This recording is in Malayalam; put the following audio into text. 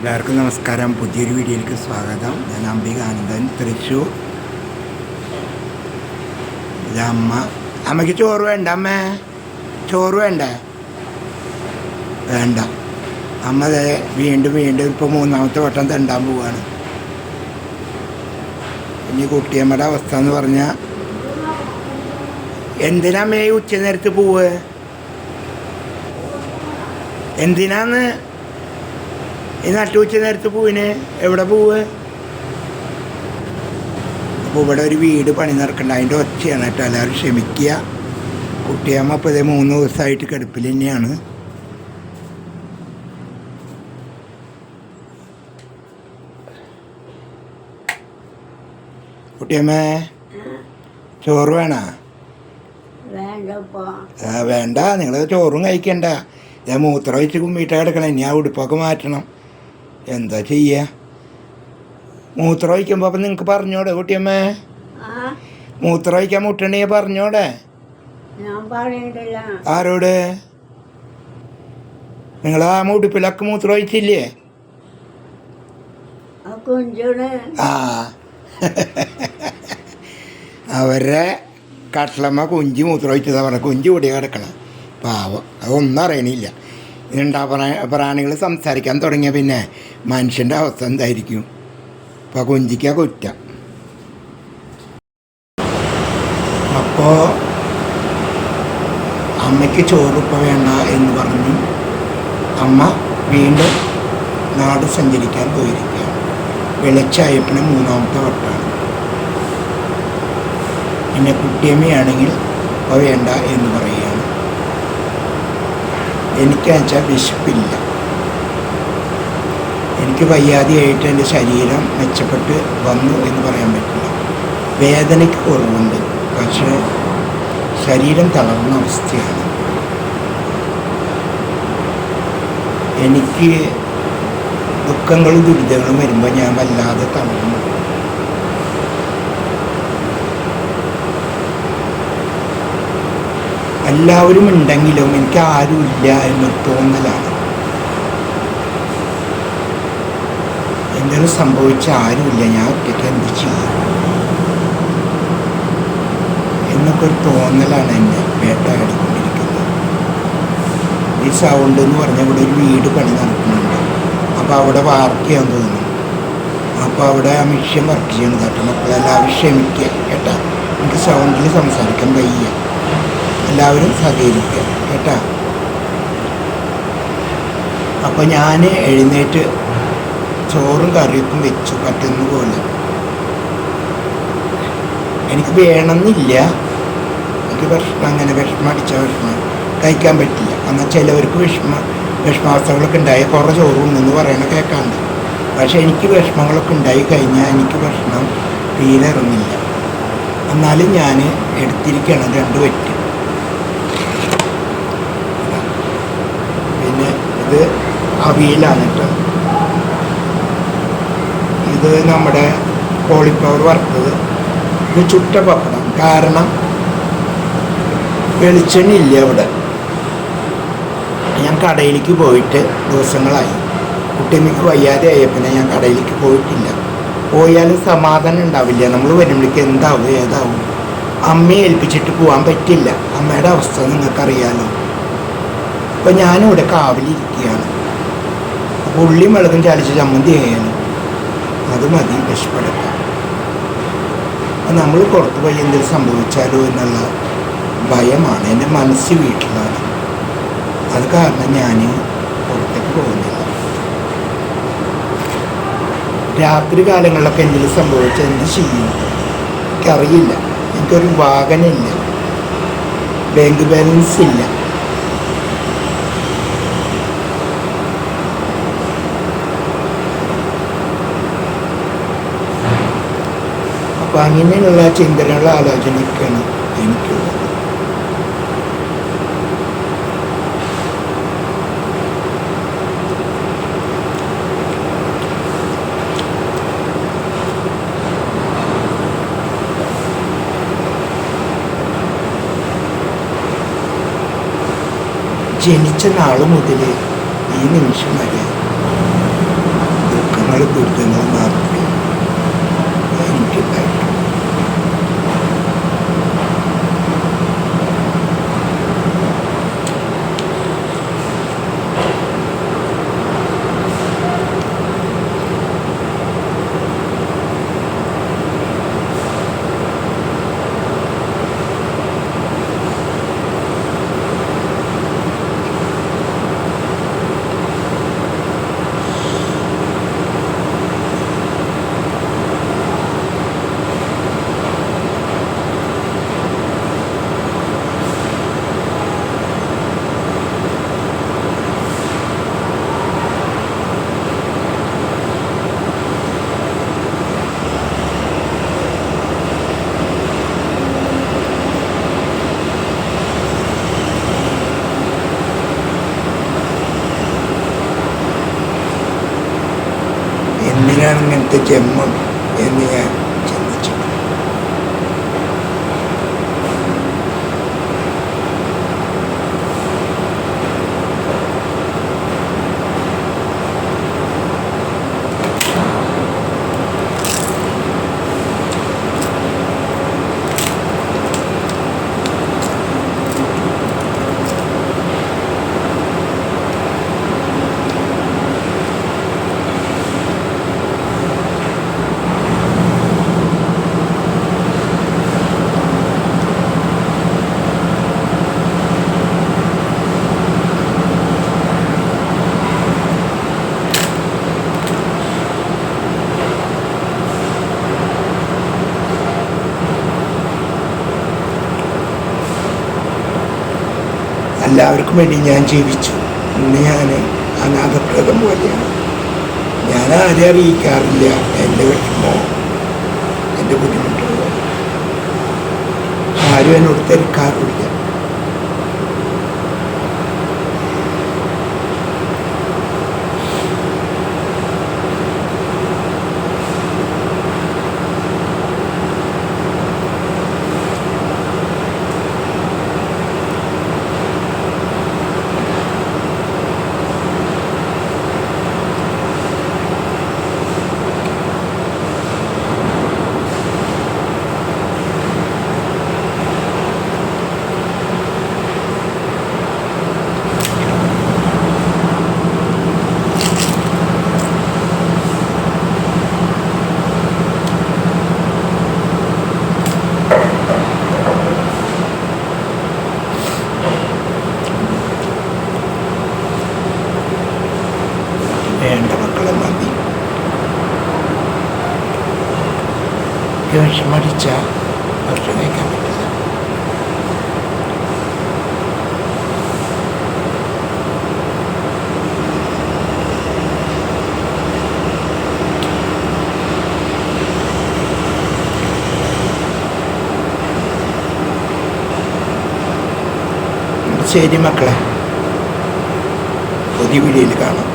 എല്ലാവർക്കും നമസ്കാരം. പുതിയൊരു വീഡിയോയിലേക്ക് സ്വാഗതം. ഞാൻ അംബിക ആനന്ദൻ തൃശ്ശൂർ. അമ്മ. അമ്മയ്ക്ക് ചോറ് വേണ്ട അമ്മേ. ചോറ് വേണ്ടേ? വേണ്ട. അമ്മ വീണ്ടും വീണ്ടും ഇപ്പോൾ മൂന്നാമത്തെ വട്ടം തണ്ടാൻ പോവാണ്. ഇനി കുട്ടിയമ്മയുടെ അവസ്ഥ എന്ന് പറഞ്ഞാൽ എന്തിനാ മേ ഉച്ച നേരത്ത് പോവ്? എന്തിനാന്ന്? ഈ നട്ടുച്ച നേരത്ത് പൂവിന് എവിടെ പൂവ്? അപ്പോൾ ഇവിടെ ഒരു വീട് പണി നടക്കണ്ട. അതിന്റെ ഒച്ചയാണ് കേട്ടോ. എല്ലാവരും ക്ഷമിക്കുക. കുട്ടിയമ്മ ഇപ്പോൾ ഇതേ മൂന്ന് ദിവസമായിട്ട് കിടപ്പിൽ തന്നെയാണ്. കുട്ടിയമ്മേ ചോറ് വേണോ? വേണ്ട. നിങ്ങൾ ചോറും കഴിക്കണ്ട. ഞാൻ മൂത്രം വെച്ച് കുമ്മിയിട്ട് കിടക്കണം. ഇനി ആ ഉടുപ്പൊക്കെ മാറ്റണം. എന്താ ചെയ്യുക മൂത്രം ഒഴിക്കുമ്പോൾ അപ്പം നിങ്ങൾക്ക് പറഞ്ഞോടെ കുട്ടിയമ്മേ? മൂത്രം ഒഴിക്കാൻ മുട്ടണ്ടെങ്കിൽ പറഞ്ഞോടെ? ആരോട്? നിങ്ങൾ ആ മുടിപ്പിലൊക്കെ മൂത്രം ഒഴിച്ചില്ലേ ആ. അവരെ കട്ടിലമ്മ കുഞ്ചി മൂത്രം ഒഴിച്ചതാ പറഞ്ഞ. കുഞ്ചി കൂടി കിടക്കണം. പാവം. അതൊന്നും അറിയണില്ല. ഉണ്ടാ പ്രാണികൾ സംസാരിക്കാൻ തുടങ്ങിയ പിന്നെ മനുഷ്യന്റെ അവസ്ഥ എന്തായിരിക്കും? അപ്പോൾ കുഞ്ചിക്ക കൊറ്റ. അപ്പോൾ അമ്മയ്ക്ക് ചോറിപ്പോൾ വേണ്ട എന്ന് പറഞ്ഞ് അമ്മ വീണ്ടും നാട് സഞ്ചരിക്കാൻ പോയിരിക്കുകയാണ്. വെളിച്ചായപ്പിന് മൂന്നാമത്തെ വട്ടമാണ് പിന്നെ കുട്ടിയമ്മയാണെങ്കിൽ ഇപ്പോൾ വേണ്ട എന്ന് പറയുകയാണ്. എനിക്കാച്ചാൽ വിശപ്പില്ല. എനിക്ക് വയ്യാതെയായിട്ട് എന്റെ ശരീരം മെച്ചപ്പെട്ട് വന്നു എന്ന് പറയാൻ പറ്റില്ല. വേദനയ്ക്ക് കുറവുണ്ട്. പക്ഷേ ശരീരം തളർന്ന അവസ്ഥയാണ്. എനിക്ക് ദുഃഖങ്ങളും ദുരിതങ്ങളും വരുമ്പോൾ ഞാൻ വല്ലാതെ തളർന്നു. എല്ലാവരും ഉണ്ടെങ്കിലും എനിക്ക് ആരുമില്ല എന്ന് തോന്നലാണ്. എന്തെങ്കിലും സംഭവിച്ച ആരുമില്ല. ഞാൻ ഒറ്റയ്ക്ക് എന്ത് ചെയ്യും എന്നൊക്കെ ഒരു തോന്നലാണ് എന്നെ വേട്ടയാടിക്കൊണ്ടിരിക്കുന്നത് ഈ സൗണ്ട് എന്ന് പറഞ്ഞാൽ ഇവിടെ ഒരു വീട് പണി നടക്കുന്നുണ്ട്. അപ്പോൾ അവിടെ വർക്ക് ചെയ്യാൻ തോന്നുന്നു. അപ്പോൾ അവിടെ ആ മിഷ്യൻ വർക്ക് ചെയ്യണം കേട്ടോ. മക്കളെല്ലാവരും ക്ഷമിക്കുക കേട്ടാ. എനിക്ക് സൗണ്ടിൽ സംസാരിക്കാൻ വയ്യ. എല്ലാവരും സഹകരിക്കുക കേട്ടാ. അപ്പോൾ ഞാൻ എഴുന്നേറ്റ് ചോറും കറിയൊക്കെ വെച്ചു പറ്റുന്ന പോലെ. എനിക്ക് വേണമെന്നില്ല. എനിക്ക് വിഷമം അങ്ങനെ വിഷമം അടിച്ച വിഷമം. കഴിക്കാൻ പറ്റില്ല. എന്നാൽ ചിലവർക്ക് വിഷമ വിഷമാവസ്ഥകളൊക്കെ ഉണ്ടായി. കുറേ ചോറുണ്ടെന്ന് പറയണ കേൾക്കാണ്ട് പക്ഷേ എനിക്ക് വിഷമങ്ങളൊക്കെ ഉണ്ടായി കഴിഞ്ഞാൽ എനിക്ക് ഭക്ഷണം തീരെ ഇറങ്ങില്ല എന്നാലും ഞാൻ എടുത്തിരിക്കുകയാണ് രണ്ട് വെറ്റ് പിന്നെ ഇത് അവിയലാണ് കേട്ടോ. ഇത് നമ്മുടെ കോളിഫ്ലവർ വറുത്തത്. ഇത് ചുട്ട പപ്പടം. കാരണം വെളിച്ചെണ്ണ ഇല്ല അവിടെ ഞാൻ കടയിലേക്ക് പോയിട്ട് ദിവസങ്ങളായി. കുട്ടിമിക്ക് വയ്യാതെ ആയപ്പോൾ ഞാൻ കടയിലേക്ക് പോയിട്ടില്ല. പോയാലും സമാധാനം ഉണ്ടാവില്ല. നമ്മൾ വരുമ്പോഴേക്ക് എന്താവും ഏതാവും? അമ്മയെ ഏൽപ്പിച്ചിട്ട് പോകാൻ പറ്റില്ല. അമ്മയുടെ അവസ്ഥ നിങ്ങൾക്കറിയാലോ. അപ്പം ഞാനിവിടെ കാവലിരിക്കുകയാണ്. അപ്പോൾ ഉള്ളി മുളകും ചാലിച്ച് ചമ്മന്തി ആയാലും അത് മതി വിഷപ്പെടുക നമ്മൾ പുറത്ത് പോയി എന്തെങ്കിലും സംഭവിച്ചാലോ എന്നുള്ള ഭയമാണ് എന്റെ മനസ്സ് വീട്ടിലാണ്. അത് കാരണം ഞാൻ പുറത്തേക്ക് പോകുന്നില്ല. രാത്രി കാലങ്ങളിലൊക്കെ എന്തെങ്കിലും സംഭവിച്ചാൽ എന്ത് ചെയ്യും? എനിക്കറിയില്ല. എനിക്കൊരു വാഹനമില്ല. ബാങ്ക് ബാലൻസ് ഇല്ല അപ്പം അങ്ങനെയുള്ള ചിന്തനയുള്ള ആലോചനയൊക്കെയാണ് എനിക്കുള്ളത്. ജനിച്ച നാൾ മുതൽ ഈ നിമിഷം വരെ ദുഃഖങ്ങളും ദുരിതങ്ങളും മാത്രമേ থেকে എല്ലാവർക്കും വേണ്ടി ഞാൻ ജീവിച്ചു. ഇന്ന് ഞാൻ അനാഥപ്രദം പോലെയാണ്. ഞാൻ ആരെ അറിയിക്കാറില്ല. എന്റെ വിഷമോ എന്റെ ബുദ്ധിമുട്ടുകളോ? ആരും എന്നോട് തിരക്കാറില്ല വേണ്ട മക്കളെ മതി വിഷമടിച്ച ഭക്ഷണം കഴിക്കാൻ പറ്റില്ല ശരി മക്കളെ പുതിയ വീഡിയോയിൽ കാണാം